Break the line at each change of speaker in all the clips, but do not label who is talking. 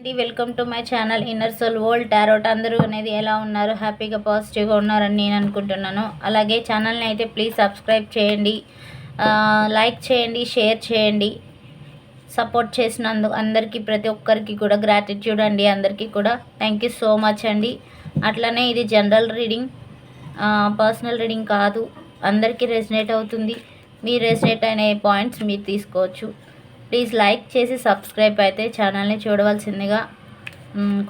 అండి welcome to my channel inner soul world tarot. అందరూ అనేది ఎలా ఉన్నారు? హ్యాపీగా పాజిటివ్గా ఉన్నారని నేను అనుకుంటున్నాను. అలాగే ఛానల్ని అయితే ప్లీజ్ సబ్స్క్రైబ్ చేయండి. లైక్ చేయండి షేర్ చేయండి. సపోర్ట్ చేసినందుకు అందరికీ ప్రతి ఒక్కరికి కూడా గ్రాటిట్యూడ్ అండి. అందరికీ కూడా థ్యాంక్ యూ సో మచ్ అండి. అట్లనే ఇది జనరల్ రీడింగ్. పర్సనల్ రీడింగ్ కాదు. అందరికీ రెసినేట్ అవుతుంది. మీ రెసినేట్ అనే పాయింట్స్ మీరు తీసుకోవచ్చు. ప్లీజ్ లైక్ చేసి సబ్స్క్రైబ్ అయితే ఛానల్ని చూడవలసిందిగా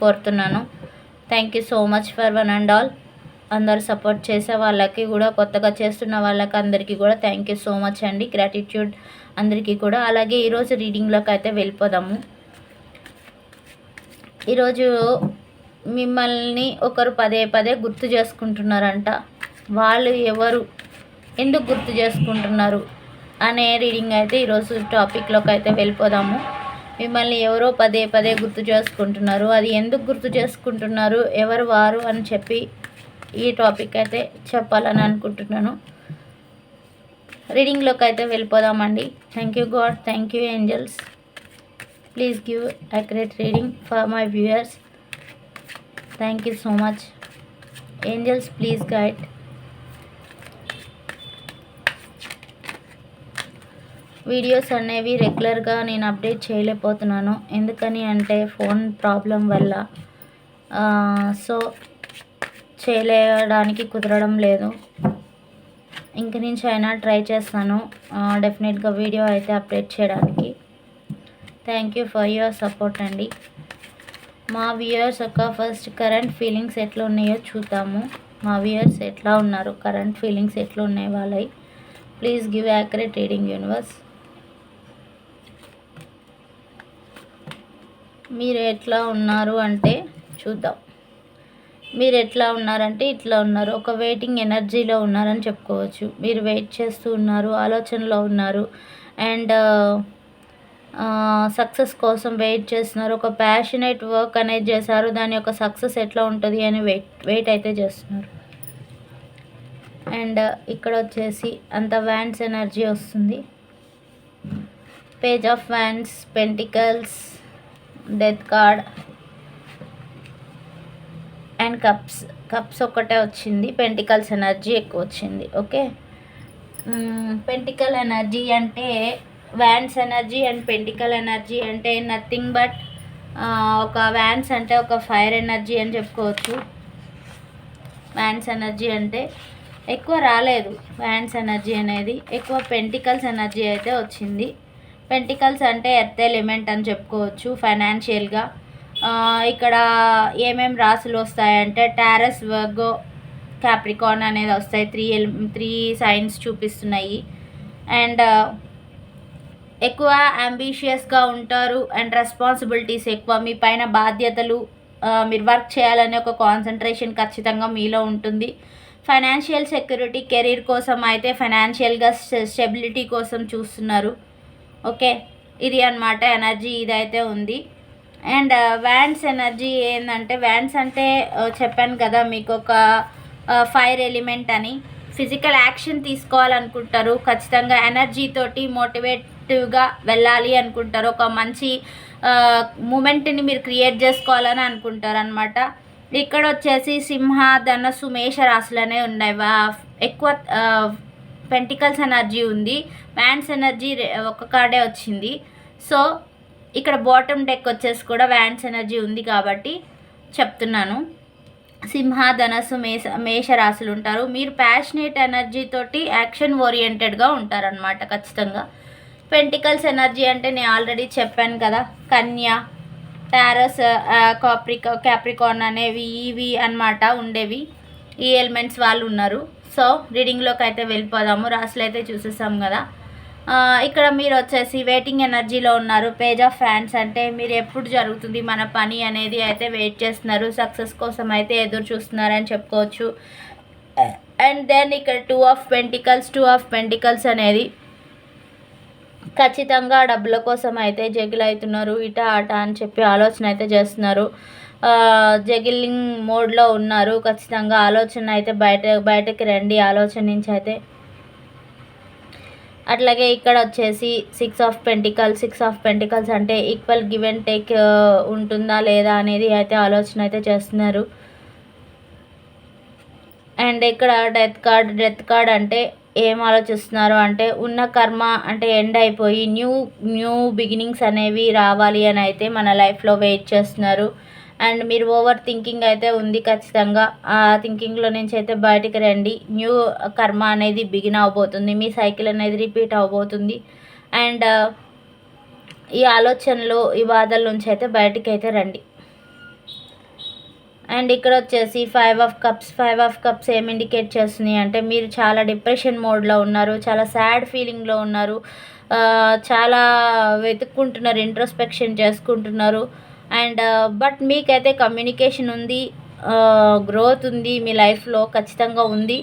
కోరుతున్నాను. Thank you so much for one and all అందరు సపోర్ట్ చేసే వాళ్ళకి కూడా కొత్తగా చేస్తున్న వాళ్ళకి అందరికీ కూడా థ్యాంక్ యూ సో మచ్ అండి. గ్రాటిట్యూడ్ అందరికీ కూడా. అలాగే ఈరోజు రీడింగ్లోకి అయితే వెళ్ళిపోదాము. ఈరోజు మిమ్మల్ని ఒకరు పదే పదే గుర్తు చేసుకుంటున్నారంట. వాళ్ళు ఎవరు? ఎందుకు గుర్తు చేసుకుంటున్నారు? అనే రీడింగ్ అయితే ఈరోజు టాపిక్లోకి అయితే వెళ్ళిపోదాము. మిమ్మల్ని ఎవరో పదే పదే గుర్తు చేసుకుంటున్నారు. అది ఎందుకు గుర్తు చేసుకుంటున్నారు? ఎవరు వారు అని చెప్పి ఈ టాపిక్ అయితే చెప్పాలని అనుకుంటున్నాను. రీడింగ్లోకి అయితే వెళ్ళిపోదామండి. Thank you God thank you angels please give accurate reading for my viewers thank you so much angels please guide videos అనేవి రెగ్యులర్గా నేను అప్డేట్ చేయలేకపోతున్నాను. ఎందుకని అంటే ఫోన్ ప్రాబ్లం వల్ల సో చేయలేడానికి కుదరడం లేదు. ఇంక నుంచి అయినా ట్రై చేస్తాను. డెఫినెట్గా వీడియో అయితే అప్డేట్ చేయడానికి. Thank you for your support అండి. మా వ్యూయర్స్ యొక్క ఫస్ట్ కరెంట్ ఫీలింగ్స్ ఎట్లా ఉన్నాయో చూద్దాము. మా వ్యూయర్స్ ఎట్లా ఉన్నారు? కరెంట్ ఫీలింగ్స్ ఎట్లా ఉన్నాయి వాళ్ళవి please give accurate reading universe. మీరు ఎట్లా ఉన్నారు అంటే చూద్దాం. మీరు ఎట్లా ఉన్నారంటే ఇట్లా ఉన్నారు. ఒక వెయిటింగ్ ఎనర్జీలో ఉన్నారని చెప్పుకోవచ్చు. మీరు వెయిట్ చేస్తూ ఉన్నారు ఆలోచనలో ఉన్నారు. అండ్ సక్సెస్ uh, uh, కోసం వెయిట్ చేస్తున్నారు. ఒక ప్యాషనేట్ వర్క్ అనేది చేశారు. దాని యొక్క సక్సెస్ ఎట్లా ఉంటుంది అని వెయిట్ వెయిట్ అయితే చేస్తున్నారు. అండ్ uh, ఇక్కడ వచ్చేసి అంత వ్యాన్స్ ఎనర్జీ వస్తుంది. Page of wands pentacles death card and cups cups ఒక్కటే వచ్చింది. పెంటికల్స్ ఎనర్జీ ఎక్కువ వచ్చింది. ఓకే? పెంటికల్ ఎనర్జీ అంటే wands energy and pentacle energy అంటే నథింగ్ బట్ ఒక వ్యాన్స్ అంటే ఒక ఫైర్ ఎనర్జీ అని చెప్పుకోవచ్చు. వ్యాన్స్ ఎనర్జీ అంటే ఎక్కువ రాలేదు. వ్యాన్స్ ఎనర్జీ అనేది ఎక్కువ పెంటికల్స్ ఎనర్జీ అయితే వచ్చింది. పెంటికల్స్ అంటే ఎర్త్ ఎలిమెంట్ అని చెప్పుకోవచ్చు ఫైనాన్షియల్గా. ఇక్కడ ఏమేం రాసులు వస్తాయంటే టారస్ వర్గో క్యాప్రికాన్ అనేది వస్తాయి. త్రీ ఎల్ త్రీ సైన్స్ చూపిస్తున్నాయి. అండ్ ఎక్కువ అంబిషియస్గా ఉంటారు అండ్ రెస్పాన్సిబిలిటీస్ ఎక్కువ. మీ పైన బాధ్యతలు మీరు వర్క్ చేయాలనే ఒక కాన్సన్ట్రేషన్ ఖచ్చితంగా మీలో ఉంటుంది. ఫైనాన్షియల్ సెక్యూరిటీ కెరీర్ కోసం అయితే ఫైనాన్షియల్గా స్టెబిలిటీ కోసం చూస్తున్నారు. ఓకే. ఇది అన్నమాట ఎనర్జీ ఇదైతే ఉంది. అండ్ uh, వ్యాన్స్ ఎనర్జీ ఏంటంటే వ్యాన్స్ అంటే uh, చెప్పాను కదా మీకు ఒక uh, ఫైర్ ఎలిమెంట్ అని. ఫిజికల్ యాక్షన్ తీసుకోవాలనుకుంటారు. ఖచ్చితంగా ఎనర్జీతోటి మోటివేటివ్గా వెళ్ళాలి అనుకుంటారు. ఒక మంచి మూమెంట్ని మీరు క్రియేట్ చేసుకోవాలని అనుకుంటారు అనమాట ఇక్కడ వచ్చేసి సింహ ధనస్సు మేష రాశులనే ఉన్నాయి. వా- ఎక్కువ పెంటికల్స్ ఎనర్జీ ఉంది. వ్యాన్స్ ఎనర్జీ ఒక కార్డే వచ్చింది. సో ఇక్కడ బాటమ్ డెక్ వచ్చేసి కూడా వ్యాన్స్ ఎనర్జీ ఉంది కాబట్టి చెప్తున్నాను. సింహ ధనస్సు మేష మేష రాశులు ఉంటారు. మీరు ప్యాషనేట్ ఎనర్జీతోటి యాక్షన్ ఓరియంటెడ్గా ఉంటారనమాట ఖచ్చితంగా. పెంటికల్స్ ఎనర్జీ అంటే నేను ఆల్రెడీ చెప్పాను కదా. కన్య టారస్ కాప్రికా క్యాప్రికాన్ అనేవి ఇవి అన్నమాట ఉండేవి. ఈ ఎలిమెంట్స్ వాళ్ళు ఉన్నారు. సో రీడింగ్లోకి అయితే వెళ్ళిపోదాము రాసులు అయితే చూసేసాం కదా. ఇక్కడ మీరు వచ్చేసి వెయిటింగ్ ఎనర్జీలో ఉన్నారు పేజ్ ఆఫ్ ఫ్యాన్స్ అంటే మీరు ఎప్పుడు జరుగుతుంది మన పని అనేది అయితే వెయిట్ చేస్తున్నారు సక్సెస్ కోసం అయితే ఎదురు చూస్తున్నారని చెప్పుకోవచ్చు. అండ్ దెన్ ఇక్కడ two of pentacles two of pentacles అనేది ఖచ్చితంగా డబ్బుల కోసం అయితే జగిల్ అవుతున్నారు ఇట అట అని చెప్పి ఆలోచన అయితే చేస్తున్నారు. జగిలింగ్ మోడ్లో ఉన్నారు. ఖచ్చితంగా ఆలోచన అయితే బయట బయటకి రండి. ఆలోచన నుంచి అయితే అట్లాగే ఇక్కడ వచ్చేసి six of pentacles six of pentacles అంటే ఈక్వల్ గివ్ అండ్ టేక్ ఉంటుందా లేదా అనేది అయితే ఆలోచన అయితే చేస్తున్నారు. అండ్ ఇక్కడ డెత్ కార్డ్ డెత్ కార్డ్ అంటే ఏం ఆలోచిస్తున్నారు అంటే ఉన్న కర్మ అంటే ఎండ్ అయిపోయి న్యూ న్యూ బిగినింగ్స్ అనేవి రావాలి అని అయితే మన లైఫ్లో వెయిట్ చేస్తున్నారు. అండ్ మీరు ఓవర్ థింకింగ్ అయితే ఉంది ఖచ్చితంగా. ఆ థింకింగ్లో నుంచి అయితే బయటికి రండి. న్యూ కర్మ అనేది బిగిన్ అవబోతుంది. మీ సైకిల్ అనేది రిపీట్ అవబోతుంది. అండ్ ఈ ఆలోచనలు ఈ బాధల నుంచి అయితే బయటికి అయితే రండి. అండ్ ఇక్కడ వచ్చేసి five of cups. Five of cups ఏం ఇండికేట్ చేస్తున్నాయి అంటే మీరు చాలా డిప్రెషన్ మోడ్లో ఉన్నారు. చాలా సాడ్ ఫీలింగ్లో ఉన్నారు. చాలా వెతుక్కుంటున్నారు ఇంట్రోస్పెక్షన్ చేసుకుంటున్నారు. అండ్ uh, బట్ మీకైతే కమ్యూనికేషన్ ఉంది uh, గ్రోత్ ఉంది మీ లైఫ్లో ఖచ్చితంగా ఉంది.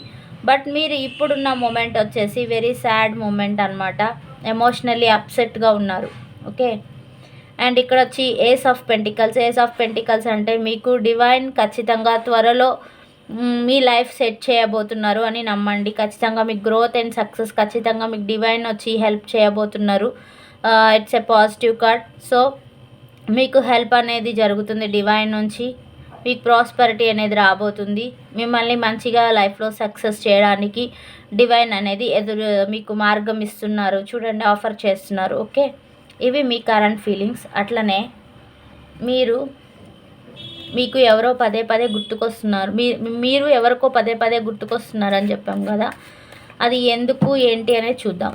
బట్ మీరు ఇప్పుడున్న మూమెంట్ వచ్చేసి వెరీ సాడ్ మూమెంట్ అనమాట ఎమోషనల్లీ అప్సెట్గా ఉన్నారు ఓకే? అండ్ ఇక్కడ వచ్చి ace of pentacles. Ace of pentacles అంటే మీకు డివైన్ ఖచ్చితంగా త్వరలో మీ లైఫ్ సెట్ చేయబోతున్నారు అని నమ్మండి. ఖచ్చితంగా మీకు గ్రోత్ అండ్ సక్సెస్ ఖచ్చితంగా మీకు డివైన్ వచ్చి హెల్ప్ చేయబోతున్నారు. It's a positive card so మీకు హెల్ప్ అనేది జరుగుతుంది డివైన్ నుంచి. మీకు ప్రాస్పరిటీ అనేది రాబోతుంది. మిమ్మల్ని మంచిగా లైఫ్లో సక్సెస్ చేయడానికి డివైన్ అనేది ఎదురు మీకు మార్గం ఇస్తున్నారు. చూడండి ఆఫర్ చేస్తున్నారు. ఓకే ఇవి మీ కరెంట్ ఫీలింగ్స్ అట్లనే మీరు మీకు ఎవరో పదే పదే గుర్తుకొస్తున్నారు. మీ మీరు ఎవరికో పదే పదే గుర్తుకొస్తున్నారు అని చెప్పాం కదా. అది ఎందుకు ఏంటి అనేది చూద్దాం.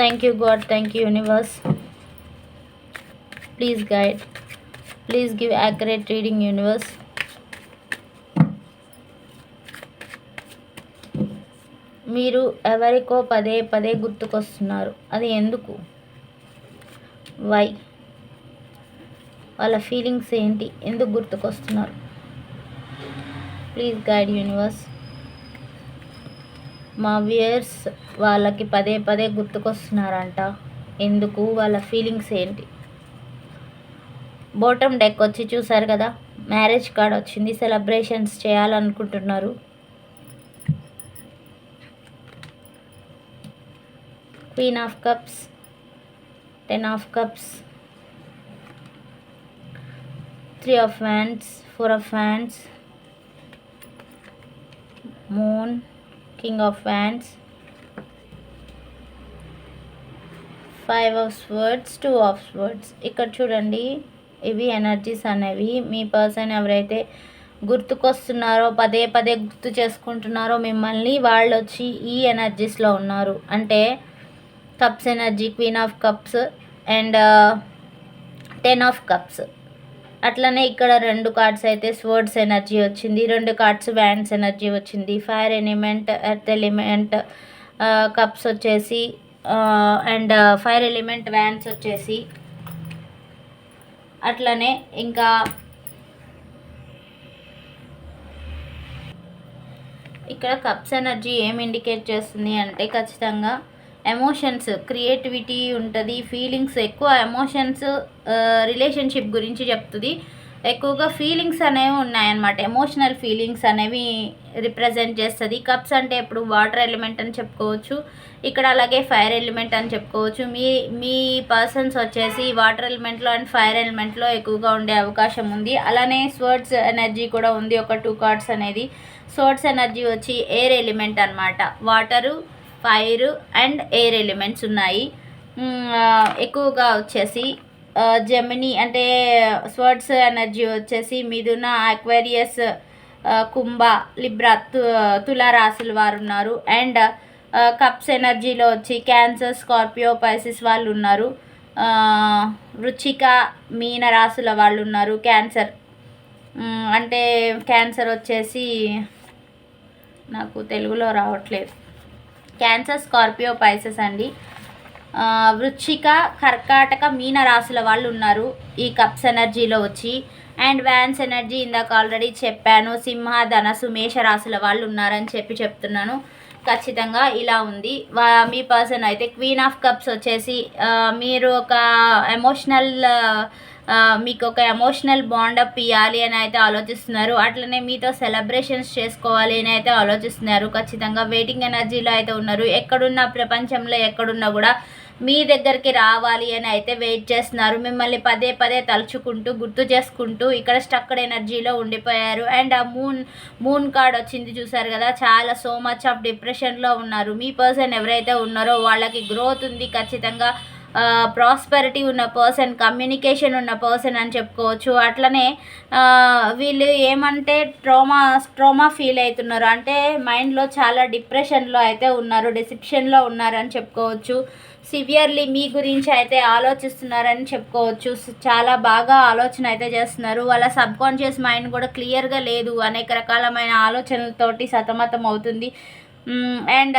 Thank you God thank you universe please guide please give accurate reading universe మీరు ఎవరికో పదే పదే గుర్తుకొస్తున్నారు. అది ఎందుకు? వై వాళ్ళ ఫీలింగ్స్ ఏంటి? ఎందుకు గుర్తుకొస్తున్నారు? ప్లీజ్ గైడ్ యూనివర్స్ మా వ్యూయర్స్ వాళ్ళకి పదే పదే గుర్తుకొస్తున్నారంట. ఎందుకు? వాళ్ళ ఫీలింగ్స్ ఏంటి? బోటమ్ డెక్ వచ్చి చూసారు కదా మ్యారేజ్ కార్డ్ వచ్చింది సెలబ్రేషన్స్ చేయాలనుకుంటున్నారు. Queen of cups ten of cups three of wands four of wands moon king of wands five of swords two of swords ఇక్కడ చూడండి. ఇవి ఎనర్జీస్ అనేవి మీ పర్సన్ ఎవరైతే గుర్తుకొస్తున్నారో పదే పదే గుర్తు చేసుకుంటున్నారో మిమ్మల్ని వాళ్ళు వచ్చి ఈ ఎనర్జీస్లో ఉన్నారు. అంటే cups energy queen of cups and ten of cups. అట్లనే ఇక్కడ రెండు కార్డ్స్ అయితే స్వర్డ్స్ ఎనర్జీ వచ్చింది రెండు కార్డ్స్ వ్యాన్స్ ఎనర్జీ వచ్చింది. Fire element earth element cups వచ్చేసి అండ్ ఫైర్ ఎలిమెంట్ వ్యాన్స్ వచ్చేసి అట్లనే ఇంకా ఇక్కడ కప్స్ ఎనర్జీ ఏం ఇండికేట్ చేస్తుంది అంటే ఖచ్చితంగా ఎమోషన్స్ క్రియేటివిటీ ఉంటుంది ఫీలింగ్స్ ఎక్కువ ఎమోషన్స్ రిలేషన్షిప్ గురించి చెప్తుంది. ఎక్కువగా ఫీలింగ్స్ అనేవి ఉన్నాయన్నమాట. ఎమోషనల్ ఫీలింగ్స్ అనేవి రిప్రజెంట్ చేస్తుంది. కప్స్ అంటే ఇప్పుడు వాటర్ ఎలిమెంట్ అని చెప్పుకోవచ్చు. ఇక్కడ అలాగే ఫైర్ ఎలిమెంట్ అని చెప్పుకోవచ్చు. మీ మీ పర్సన్స్ వచ్చేసి వాటర్ ఎలిమెంట్లో అండ్ ఫైర్ ఎలిమెంట్లో ఎక్కువగా ఉండే అవకాశం ఉంది. అలానే స్వర్డ్స్ ఎనర్జీ కూడా ఉంది. ఒక టూ కార్డ్స్ అనేది. స్వర్డ్స్ ఎనర్జీ వచ్చి ఎయిర్ ఎలిమెంట్ అనమాట water fire and air elements ఉన్నాయి. ఎక్కువగా వచ్చేసి జెమినీ అంటే స్వర్డ్స్ ఎనర్జీ వచ్చేసి మిథున అక్వేరియస్ కుంభ లిబ్రా తు తులారాశుల వారు ఉన్నారు అండ్ కప్స్ ఎనర్జీలో వచ్చి క్యాన్సర్ స్కార్పియో పైసిస్ వాళ్ళు ఉన్నారు. వృచ్చిక మీన రాశుల వాళ్ళు ఉన్నారు. క్యాన్సర్ అంటే క్యాన్సర్ వచ్చేసి నాకు తెలుగులో రావట్లేదు. క్యాన్సర్ స్కార్పియో పైసెస్ అండి. వృచ్చిక కర్కాటక మీన రాశుల వాళ్ళు ఉన్నారు. ఈ కప్స్ ఎనర్జీలో వచ్చి అండ్ వ్యాన్స్ ఎనర్జీ ఇందాక ఆల్రెడీ చెప్పాను సింహ ధనసు మేష రాశుల వాళ్ళు ఉన్నారని చెప్పి చెప్తున్నాను. ఖచ్చితంగా ఇలా ఉంది. మీ పర్సన్ అయితే క్వీన్ ఆఫ్ కప్స్ వచ్చేసి మీరు ఒక ఎమోషనల్ మీకు ఒక ఎమోషనల్ బాండప్ ఇవ్వాలి అని అయితే ఆలోచిస్తున్నారు. అట్లనే మీతో సెలబ్రేషన్స్ చేసుకోవాలి అని అయితే ఆలోచిస్తున్నారు. ఖచ్చితంగా వెయిటింగ్ ఎనర్జీలో అయితే ఉన్నారు. ఎక్కడున్న ప్రపంచంలో ఎక్కడున్నా కూడా మీ దగ్గరికి రావాలి అని అయితే వెయిట్ చేస్తున్నారు. మిమ్మల్ని పదే పదే తలుచుకుంటూ గుర్తు చేసుకుంటూ ఇక్కడ స్టక్డ్ ఎనర్జీలో ఉండిపోయారు. అండ్ ఆ మూన్ మూన్ కార్డ్ వచ్చింది చూసారు కదా? చాలా సో మచ్ ఆఫ్ డిప్రెషన్లో ఉన్నారు. మీ పర్సన్ ఎవరైతే ఉన్నారో వాళ్ళకి గ్రోత్ ఉంది ఖచ్చితంగా. ప్రాస్పెరిటీ ఉన్న పర్సన్ కమ్యూనికేషన్ ఉన్న పర్సన్ అని చెప్పుకోవచ్చు. అట్లనే వీళ్ళు ఏమంటే ట్రోమా ట్రోమా ఫీల్ అవుతున్నారు. అంటే మైండ్లో చాలా డిప్రెషన్లో అయితే ఉన్నారు డిసిప్షన్లో ఉన్నారని చెప్పుకోవచ్చు. సివియర్లీ మీ గురించి అయితే ఆలోచిస్తున్నారని చెప్పుకోవచ్చు. చాలా బాగా ఆలోచన అయితే చేస్తున్నారు. వాళ్ళ సబ్ కాన్షియస్ మైండ్ కూడా క్లియర్గా లేదు. అనేక రకాలమైన ఆలోచనలతోటి సతమతం అవుతుంది అండ్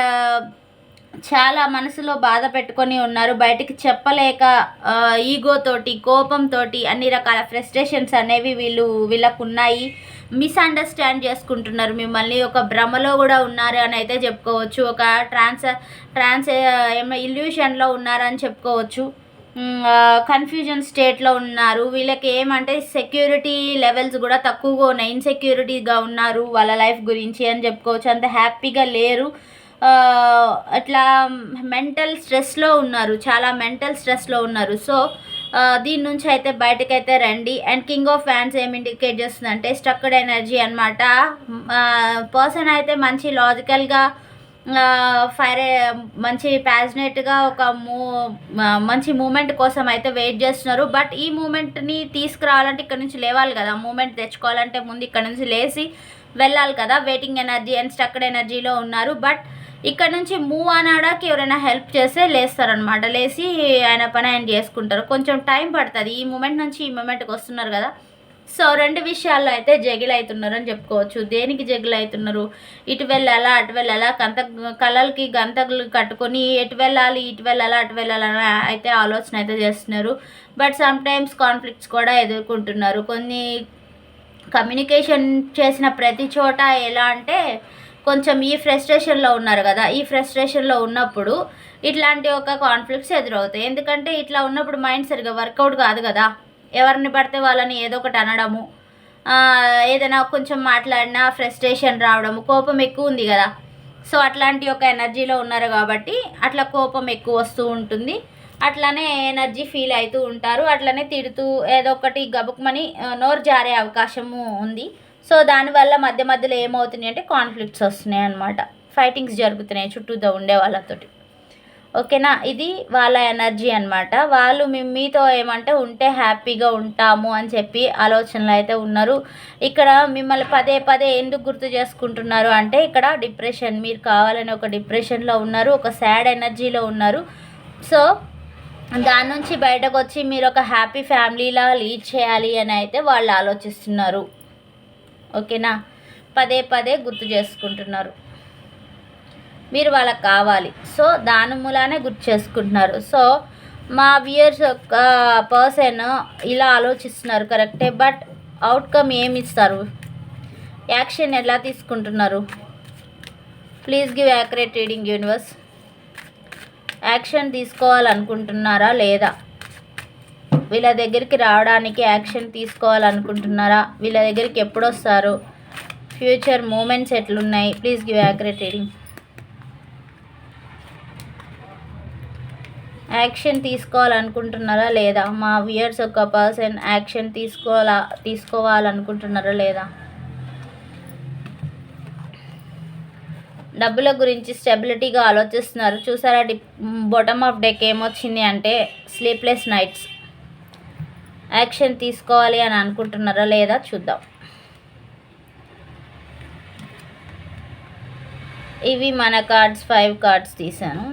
చాలా మనసులో బాధ పెట్టుకొని ఉన్నారు. బయటికి చెప్పలేక ఈగోతోటి కోపంతో అన్ని రకాల ఫ్రస్ట్రేషన్స్ అనేవి వీళ్ళు వీళ్ళకు ఉన్నాయి మిస్అండర్స్టాండ్ చేసుకుంటున్నారు. మిమ్మల్ని ఒక భ్రమలో కూడా ఉన్నారు అని అయితే చెప్పుకోవచ్చు. ఒక ట్రాన్స్ ట్రాన్స్ ఏమో ఇల్యూషన్లో ఉన్నారని చెప్పుకోవచ్చు. కన్ఫ్యూజన్ స్టేట్లో ఉన్నారు. వీళ్ళకి ఏమంటే సెక్యూరిటీ లెవెల్స్ కూడా తక్కువగా ఉన్నాయి. ఇన్సెక్యూరిటీగా ఉన్నారు వాళ్ళ లైఫ్ గురించి అని చెప్పుకోవచ్చు. అంత హ్యాపీగా లేరు. అట్లా మెంటల్ స్ట్రెస్లో ఉన్నారు చాలా మెంటల్ స్ట్రెస్లో ఉన్నారు. సో దీని నుంచి అయితే బయటకైతే రండి. అండ్ కింగ్ ఆఫ్ ఫ్యాన్స్ ఏమి ఇండికేట్ చేస్తుందంటే స్ట్రక్డ్ ఎనర్జీ అనమాట పర్సన్ అయితే మంచి లాజికల్గా ఫైర్ మంచి ప్యాషనేట్గా ఒక మూ మంచి మూమెంట్ కోసం అయితే వెయిట్ చేస్తున్నారు. బట్ ఈ మూమెంట్ని తీసుకురావాలంటే ఇక్కడ నుంచి లేవాలి కదా. మూమెంట్ తెచ్చుకోవాలంటే ముందు ఇక్కడ నుంచి లేచి వెళ్ళాలి కదా. వెయిటింగ్ ఎనర్జీ అండ్ స్టక్డ్ ఎనర్జీలో ఉన్నారు. బట్ ఇక్కడ నుంచి మూవ్ అనడానికి ఎవరైనా హెల్ప్ చేస్తే లేస్తారనమాట లేచి ఆయన పని ఆయన చేసుకుంటారు. కొంచెం టైం పడుతుంది. ఈ మూమెంట్ నుంచి ఈ మూమెంట్కి వస్తున్నారు కదా. సో రెండు విషయాల్లో అయితే జగిల్ అవుతున్నారు అని చెప్పుకోవచ్చు. దేనికి జగిల్ అవుతున్నారు ఇటు వెళ్ళాలా అటు వెళ్ళాలా? కంత కళలకి గంతకులు కట్టుకొని ఎటు వెళ్ళాలి ఇటు వెళ్ళాలా అటు వెళ్ళాలని అయితే ఆలోచన అయితే చేస్తున్నారు. బట్ సమ్టైమ్స్ కాన్ఫ్లిక్ట్స్ కూడా ఎదుర్కొంటున్నారు. కొన్ని కమ్యూనికేషన్ చేసిన ప్రతి చోట ఎలా అంటే కొంచెం ఈ ఫ్రస్ట్రేషన్లో ఉన్నారు కదా ఈ ఫ్రస్ట్రేషన్లో ఉన్నప్పుడు ఇట్లాంటి ఒక కాన్ఫ్లిక్ట్స్ ఎదురవుతాయి. ఎందుకంటే ఇట్లా ఉన్నప్పుడు మైండ్ సరిగా వర్కౌట్ కాదు కదా. ఎవరిని పడితే వాళ్ళని ఏదో ఒకటి అనడము ఏదైనా కొంచెం మాట్లాడినా ఫ్రస్ట్రేషన్ రావడము కోపం ఎక్కువ ఉంది కదా. సో అట్లాంటి ఒక ఎనర్జీలో ఉన్నారు కాబట్టి అట్లా కోపం ఎక్కువ వస్తూ ఉంటుంది. అట్లనే ఎనర్జీ ఫీల్ అవుతూ ఉంటారు. అట్లనే తిడుతూ ఏదో ఒకటి గబుక్మని నోరు జారే అవకాశము ఉంది. సో దానివల్ల మధ్య మధ్యలో ఏమవుతున్నాయి అంటే కాన్ఫ్లిక్ట్స్ వస్తున్నాయి అనమాట ఫైటింగ్స్ జరుగుతున్నాయి చుట్టూతో ఉండే వాళ్ళతోటి. ఓకేనా? ఇది వాళ్ళ ఎనర్జీ అనమాట వాళ్ళు మీతో ఏమంటే ఉంటే హ్యాపీగా ఉంటాము అని చెప్పి ఆలోచనలు అయితే ఉన్నారు. ఇక్కడ మిమ్మల్ని పదే పదే ఎందుకు గుర్తు చేసుకుంటున్నారు అంటే ఇక్కడ డిప్రెషన్ మీరు కావాలని ఒక డిప్రెషన్లో ఉన్నారు ఒక సాడ్ ఎనర్జీలో ఉన్నారు. సో దాని నుంచి బయటకు వచ్చి మీరు ఒక హ్యాపీ ఫ్యామిలీలా లీడ్ చేయాలి అని అయితే వాళ్ళు ఆలోచిస్తున్నారు. ఓకేనా? పదే పదే గుర్తు చేసుకుంటున్నారు. మీరు వాళ్ళకి కావాలి. సో దాని మూలానే గుర్తు చేసుకుంటున్నారు. సో మా వ్యూయర్స్ ఒక పర్సన్ ఇలా ఆలోచిస్తున్నారు కరెక్టే? బట్ అవుట్కమ్ ఏమి ఇస్తారు యాక్షన్ ఎలా తీసుకుంటున్నారు? Please give accurate reading universe. Action తీసుకోవాలనుకుంటున్నారా లేదా? వీళ్ళ దగ్గరికి రావడానికి యాక్షన్ తీసుకోవాలనుకుంటున్నారా? వీళ్ళ దగ్గరికి ఎప్పుడు వస్తారు ఫ్యూచర్ మూమెంట్స్ ఎట్లున్నాయి? Please give accurate reading. Action తీసుకోవాలనుకుంటున్నారా లేదా? మా వియర్స్ ఒక పర్సన్ యాక్షన్ తీసుకోవాలా తీసుకోవాలనుకుంటున్నారా లేదా? డబ్బుల గురించి స్టెబిలిటీగా ఆలోచిస్తున్నారు. చూసారా డి బాటమ్ ఆఫ్ డెక్ ఏమొచ్చింది అంటే స్లీప్లెస్ నైట్స్. యాక్షన్ తీసుకోవాలి అని అనుకుంటున్నారా లేదా చూద్దాం. ఇవి మన కార్డ్స్ ఫైవ్ కార్డ్స్ తీసాను.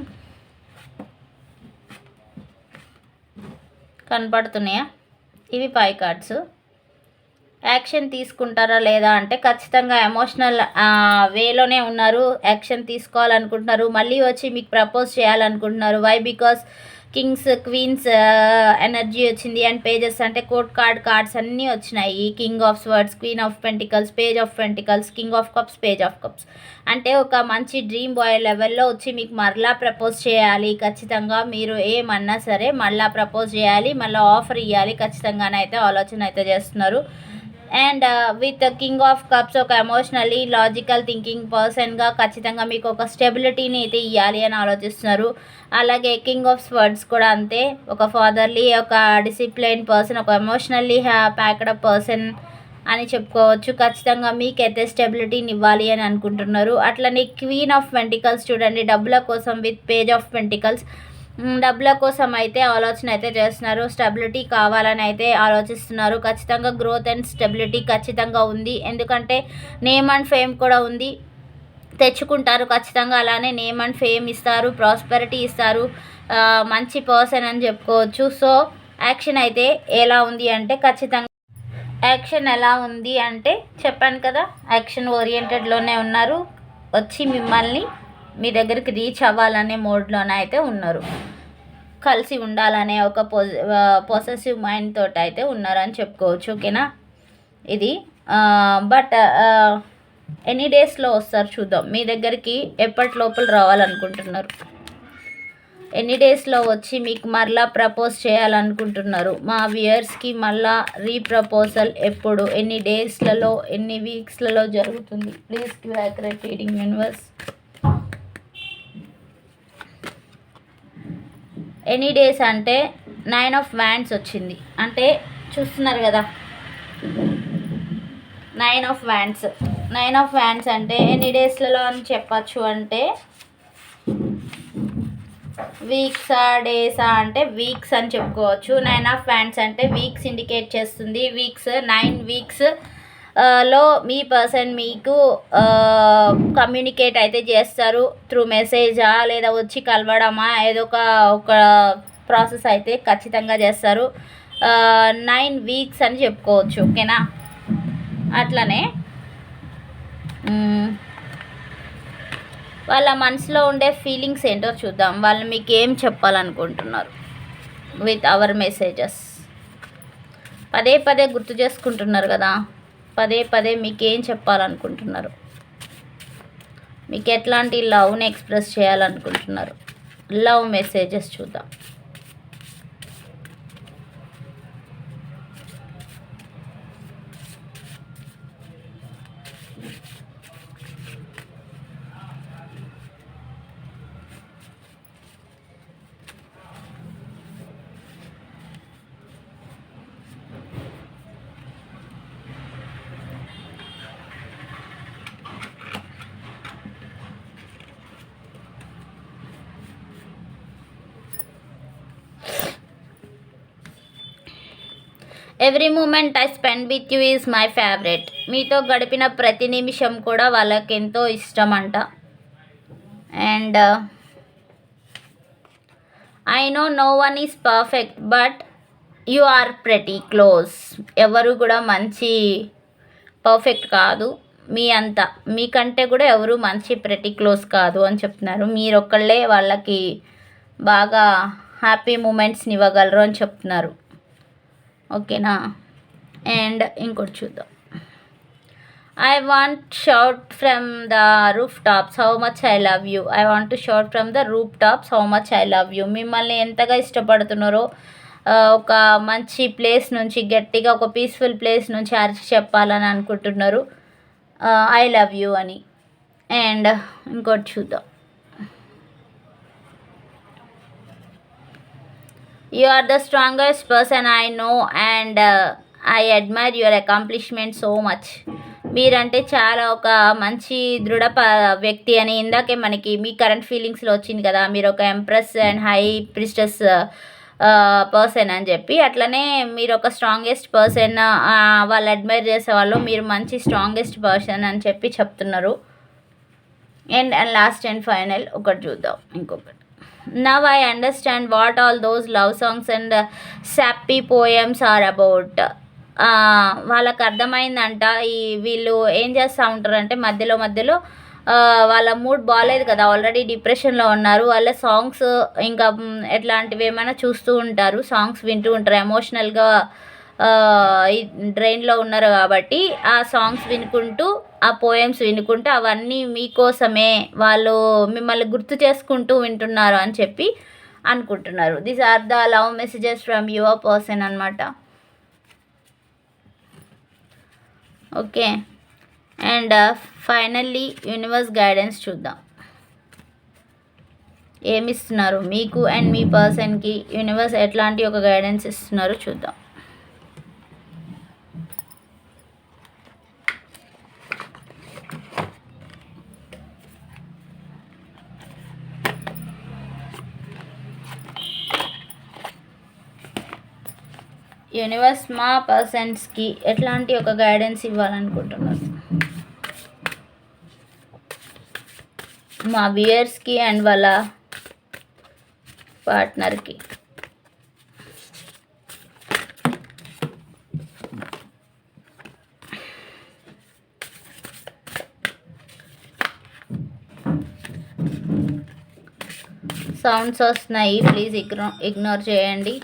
కనపడుతున్నాయా? ఇవి ఫైవ్ కార్డ్స్. యాక్షన్ తీసుకుంటారా లేదా అంటే ఖచ్చితంగా ఎమోషనల్ వేలోనే ఉన్నారు. యాక్షన్ తీసుకోవాలనుకుంటున్నారు. మళ్ళీ వచ్చి మీకు ప్రపోజ్ చేయాలనుకుంటున్నారు. Why because kings queens energy వచ్చింది అండ్ పేజెస్ అంటే కోర్ట్ కార్డ్ కార్డ్స్ అన్నీ వచ్చినాయి. King of swords queen of pentacles page of pentacles king of cups page of cups. అంటే ఒక మంచి డ్రీమ్ బాయ్ లెవెల్లో వచ్చి మీకు మరలా ప్రపోజ్ చేయాలి. ఖచ్చితంగా మీరు ఏమన్నా సరే మళ్ళీ ప్రపోజ్ చేయాలి. మళ్ళీ ఆఫర్ ఇవ్వాలి ఖచ్చితంగానైతే ఆలోచన అయితే చేస్తున్నారు. And with king of cups ఒక ఎమోషనల్లీ లాజికల్ థింకింగ్ పర్సన్గా ఖచ్చితంగా మీకు ఒక స్టెబిలిటీని అయితే ఇవ్వాలి అని ఆలోచిస్తున్నారు. అలాగే కింగ్ ఆఫ్ స్వర్డ్స్ కూడా అంతే. ఒక ఫాదర్లీ ఒక డిసిప్లైన్ పర్సన్ ఒక ఎమోషనల్లీ హ్యా ప్యాక్డ్ పర్సన్ అని చెప్పుకోవచ్చు. ఖచ్చితంగా మీకైతే స్టెబిలిటీని ఇవ్వాలి అని అనుకుంటున్నారు. అట్లనే క్వీన్ ఆఫ్ పెంటికల్స్ చూడండి. డబ్బుల కోసం విత్ పేజ్ ఆఫ్ పెంటికల్స్ డబ్బుల కోసం అయితే ఆలోచన అయితే చేస్తున్నారు. స్టెబిలిటీ కావాలని అయితే ఆలోచిస్తున్నారు. ఖచ్చితంగా గ్రోత్ అండ్ స్టెబిలిటీ ఖచ్చితంగా ఉంది. ఎందుకంటే నేమ్ అండ్ ఫేమ్ కూడా ఉంది. తెచ్చుకుంటారు ఖచ్చితంగా అలానే నేమ్ అండ్ ఫేమ్ ఇస్తారు. ప్రాస్పెరిటీ ఇస్తారు. మంచి పర్సన్ అని చెప్పుకోవచ్చు. సో యాక్షన్ అయితే ఎలా ఉంది అంటే ఖచ్చితంగా యాక్షన్ ఎలా ఉంది అంటే చెప్పాను కదా యాక్షన్ ఓరియంటెడ్లోనే ఉన్నారు. వచ్చి మిమ్మల్ని మీ దగ్గరికి రీచ్ అవ్వాలనే మోడ్లోనే అయితే ఉన్నారు. కలిసి ఉండాలనే ఒక పొజ పొసెసివ్ మైండ్ తోటి అయితే ఉన్నారని చెప్పుకోవచ్చు ఓకేనా? ఇది బట్ ఎనీ డేస్లో వస్తారు చూద్దాం. మీ దగ్గరికి ఎప్పటి లోపల రావాలనుకుంటున్నారు? ఎన్ని డేస్లో వచ్చి మీకు మరలా ప్రపోజ్ చేయాలనుకుంటున్నారు? మా వ్యూయర్స్కి మళ్ళా రీప్రపోజల్ ఎప్పుడు? ఎన్ని డేస్లలో ఎన్ని వీక్స్లలో జరుగుతుంది? Please give reading universe any days అంటే నైన్ ఆఫ్ వ్యాండ్స్ వచ్చింది. అంటే చూస్తున్నారు కదా. Nine of wands nine of wands అంటే ఎన్ని డేస్లలో అని చెప్పచ్చు అంటే వీక్సా డేసా అంటే వీక్స్ అని చెప్పుకోవచ్చు. నైన్ ఆఫ్ వ్యాండ్స్ అంటే వీక్స్ ఇండికేట్ చేస్తుంది. వీక్స్ నైన్ వీక్స్ లో మీ పర్సన్ మీకు కమ్యూనికేట్ అయితే చేస్తారు త్రూ మెసేజా లేదా వచ్చి కలవడమా? ఏదో ఒక ఒక ప్రాసెస్ అయితే ఖచ్చితంగా చేస్తారు. నైన్ వీక్స్ అని చెప్పుకోవచ్చు ఓకేనా? అట్లనే వాళ్ళ మనసులో ఉండే ఫీలింగ్స్ ఏంటో చూద్దాం. వాళ్ళు మీకు ఏం చెప్పాలనుకుంటున్నారు? విత్ అవర్ మెసేజెస్ పదే పదే గుర్తు చేసుకుంటున్నారు కదా? పదే పదే మీకు ఏం చెప్పాలనుకుంటున్నారు? మీకు ఎట్లాంటి లవ్ని ఎక్స్ప్రెస్ చేయాలనుకుంటున్నారు? లవ్ మెసేజెస్ చూద్దాం. Every moment I spend with you is my favourite మీతో గడిపిన ప్రతి నిమిషం కూడా వాళ్ళకి ఎంతో ఇష్టం అంట and I know no one is perfect but you are pretty close ఎవరు కూడా మంచి పర్ఫెక్ట్ కాదు. మీ అంత మీకంటే కూడా ఎవరు మంచి ప్రెటీ క్లోజ్ కాదు అని చెప్తున్నారు. మీరు ఒక్కళ్ళే వాళ్ళకి బాగా హ్యాపీ మూమెంట్స్ని ఇవ్వగలరు అని చెప్తున్నారు. ఓకేనా? అండ్ ఇంకోటి చూద్దాం. I want shout from the rooftops how much I love you I want to shout from the rooftops how much I love you మిమ్మల్ని ఎంతగా ఇష్టపడుతున్నారో ఒక మంచి ప్లేస్ నుంచి గట్టిగా ఒక పీస్ఫుల్ ప్లేస్ నుంచి అరిచి చెప్పాలని అనుకుంటున్నారు. ఐ లవ్ యూ అని. అండ్ ఇంకోటి చూద్దాం. You are the strongest person I know and I admire your accomplishment so much మీరంటే చాలా ఒక మంచి దృఢ ప- వ్యక్తి అని ఇందాకే మనకి మీ కరెంట్ ఫీలింగ్స్లో వచ్చింది కదా. మీరు ఒక empress and high priestess person అని చెప్పి అట్లనే మీరు ఒక స్ట్రాంగెస్ట్ పర్సన్ uh, వాళ్ళు అడ్మైర్ చేసే వాళ్ళు మీరు మంచి స్ట్రాంగెస్ట్ పర్సన్ అని చెప్పి చెప్తున్నారు. And and last and final ఒకటి చూద్దాం. ఇంకొకటి. Now I understand what all those love songs and sappy poems are about వాళ్ళకి అర్థమైందంట ఈ వీళ్ళు ఏం చేస్తూ ఉంటారు అంటే మధ్యలో మధ్యలో uh, వాళ్ళ మూడ్ బాగాలేదు కదా ఆల్రెడీ డిప్రెషన్లో ఉన్నారు. వాళ్ళ సాంగ్స్ ఇంకా ఎట్లాంటివి ఏమైనా చూస్తూ ఉంటారు సాంగ్స్ వింటూ ఉంటారు ఎమోషనల్గా డ్రైన్లో ఉన్నారు కాబట్టి ఆ సాంగ్స్ వినుకుంటూ ఆ పోయమ్స్ వినుకుంటూ అవన్నీ మీకోసమే వాళ్ళు మిమ్మల్ని గుర్తు చేసుకుంటూ వింటున్నారు అని చెప్పి అనుకుంటున్నారు. These are the love messages from your person అనమాట okay and finally universe guidance చూద్దాం. ఏమి ఇస్తున్నారు? మీకు అండ్ మీ పర్సన్కి యూనివర్స్ ఎట్లాంటి ఒక గైడెన్స్ ఇస్తున్నారో చూద్దాం. యూనివర్స్ మా పర్సన్స్కి ఎట్లాంటి ఒక గైడెన్స్ ఇవ్వాలనుకుంటున్నారు? మా వియర్స్కి అండ్ వాళ్ళ పార్ట్నర్కి. సౌండ్స్ వస్తున్నాయి ప్లీజ్ ఇగ్నో ఇగ్నోర్ చేయండి.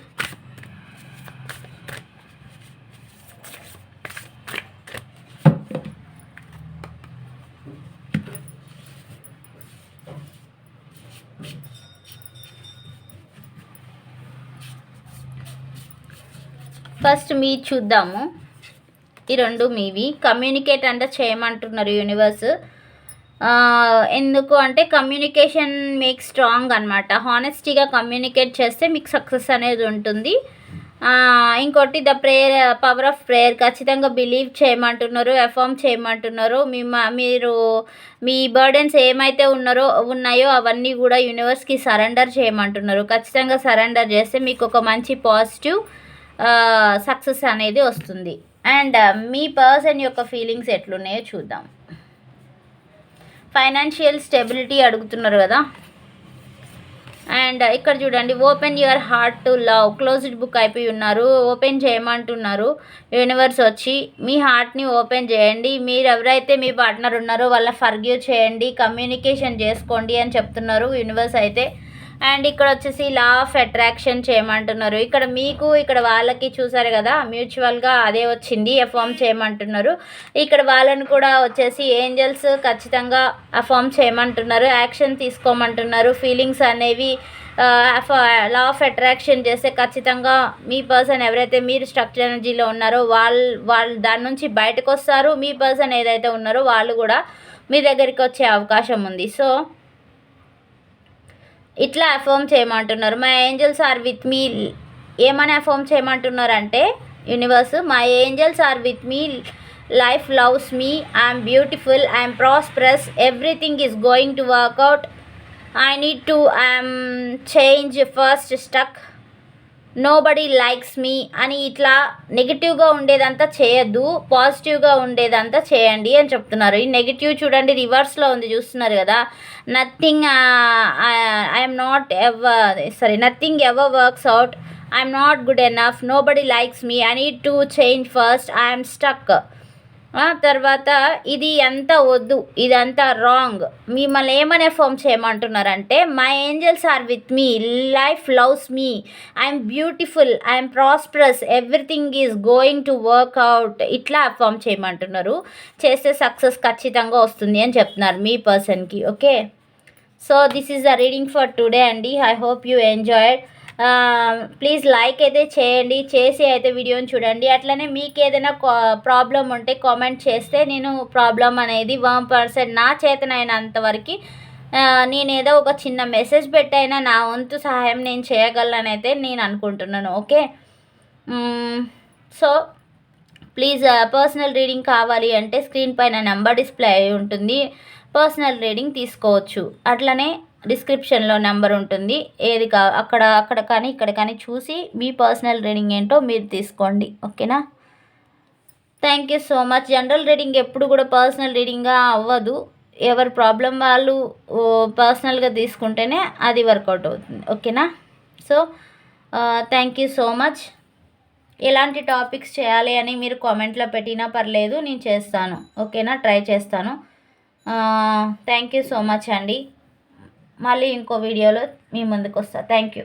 ఫస్ట్ మీ చూద్దాము. ఈ రెండు మీవి. కమ్యూనికేట్ అంటే చేయమంటున్నారు యూనివర్స్ ఎందుకు అంటే కమ్యూనికేషన్ మేక్ స్ట్రాంగ్ అనమాట హానెస్టీగా కమ్యూనికేట్ చేస్తే మీకు సక్సెస్ అనేది ఉంటుంది. ఇంకోటి the prayer power of prayer ఖచ్చితంగా బిలీవ్ చేయమంటున్నారు ఎఫామ్ చేయమంటున్నారు. మీ మా- మీరు మీ బర్డెన్స్ ఏమైతే ఉన్నారో ఉన్నాయో అవన్నీ కూడా యూనివర్స్కి సరెండర్ చేయమంటున్నారు. ఖచ్చితంగా సరెండర్ చేస్తే మీకు ఒక మంచి పాజిటివ్ సక్సెస్ అనేది వస్తుంది. అండ్ uh, మీ పర్సన్ యొక్క ఫీలింగ్స్ ఎట్లున్నాయో చూద్దాం. ఫైనాన్షియల్ స్టెబిలిటీ అడుగుతున్నారు కదా? అండ్ ఇక్కడ చూడండి open your heart to love closed book అయిపోయి ఉన్నారు ఓపెన్ చేయమంటున్నారు. యూనివర్స్ వచ్చి మీ హార్ట్ని ఓపెన్ చేయండి. మీరు ఎవరైతే మీ పార్ట్నర్ ఉన్నారో వాళ్ళ ఫర్గ్యూ చేయండి. కమ్యూనికేషన్ చేసుకోండి అని చెప్తున్నారు. యూనివర్స్ అయితే అండ్ ఇక్కడ వచ్చేసి లా ఆఫ్ అట్రాక్షన్ చేయమంటున్నారు. ఇక్కడ మీకు ఇక్కడ వాళ్ళకి చూసారు కదా మ్యూచువల్గా అదే వచ్చింది ఎఫామ్ చేయమంటున్నారు. ఇక్కడ వాళ్ళని కూడా వచ్చేసి ఏంజల్స్ ఖచ్చితంగా అఫామ్ చేయమంటున్నారు యాక్షన్ తీసుకోమంటున్నారు. ఫీలింగ్స్ అనేవి లా ఆఫ్ అట్రాక్షన్ చేస్తే ఖచ్చితంగా మీ పర్సన్ ఎవరైతే మీరు స్ట్రక్చర్ ఎనర్జీలో ఉన్నారో వాళ్ళు వాళ్ళు దాని నుంచి బయటకు వస్తారు మీ పర్సన్ ఏదైతే ఉన్నారో వాళ్ళు కూడా మీ దగ్గరికి వచ్చే అవకాశం ఉంది. సో ఇట్లా అఫర్మ్ చేయమంటున్నారు. My angels are with me ఏమని అఫర్మ్ చేయమంటున్నారు అంటే universe my angels are with me life loves me I'm beautiful I'm prosperous everything is going to work out I need to I'm change first stuck nobody likes me అని ఇట్లా నెగిటివ్గా ఉండేదంతా చేయొద్దు పాజిటివ్గా ఉండేదంతా చేయండి అని చెప్తున్నారు. ఈ నెగిటివ్ చూడండి రివర్స్లో ఉంది చూస్తున్నారు కదా. Nothing I'm not ever sorry nothing ever works out I'm not good enough nobody likes me I need to change first I'm stuck తర్వాత ఇది అంతా వద్దు ఇదంతా రాంగ్ మిమ్మల్ని ఏమని form చేయమంటున్నారంటే my angels are with me life loves me I'm beautiful I'm prosperous everything is going to work out ఇట్లా form చేయమంటున్నారు. చేస్తే సక్సెస్ ఖచ్చితంగా వస్తుంది అని చెప్తున్నారు మీ పర్సన్కి okay so this is the reading for today అండి I hope you enjoyed please like అయితే చేయండి చేసి అయితే వీడియోని చూడండి. అట్లనే మీకు ఏదైనా ప్రాబ్లం ఉంటే కామెంట్ చేస్తే నేను ప్రాబ్లం అనేది వన్ పర్సెంట్ నా చేతనైనంత వరకు నేను ఏదో ఒక చిన్న మెసేజ్ పెట్టైనా నా వంతు సహాయం నేను చేయగలనైతే నేను అనుకుంటున్నాను. Okay? So please personal reading కావాలి అంటే స్క్రీన్ పైన నెంబర్ డిస్ప్లే అయి ఉంటుంది. పర్సనల్ రీడింగ్ తీసుకోవచ్చు. అట్లనే డిస్క్రిప్షన్లో నెంబర్ ఉంటుంది. ఏది కా అక్కడ అక్కడ కానీ ఇక్కడ కానీ చూసి మీ పర్సనల్ రీడింగ్ ఏంటో మీరు తీసుకోండి. ఓకేనా? Thank you so much. General reading ఎప్పుడు కూడా పర్సనల్ రీడింగ్గా అవ్వదు. ఎవరి ప్రాబ్లం వాళ్ళు పర్సనల్గా తీసుకుంటేనే అది వర్కౌట్ అవుతుంది. ఓకేనా? So thank you so much. ఎలాంటి టాపిక్స్ చేయాలి అని మీరు కామెంట్లో పెట్టినా పర్లేదు నేను చేస్తాను. ఓకేనా? ట్రై చేస్తాను. థ్యాంక్ యూ సో మచ్ అండి. మళ్ళీ ఇంకో వీడియోలో మీ ముందుకు వస్తా థ్యాంక్ యూ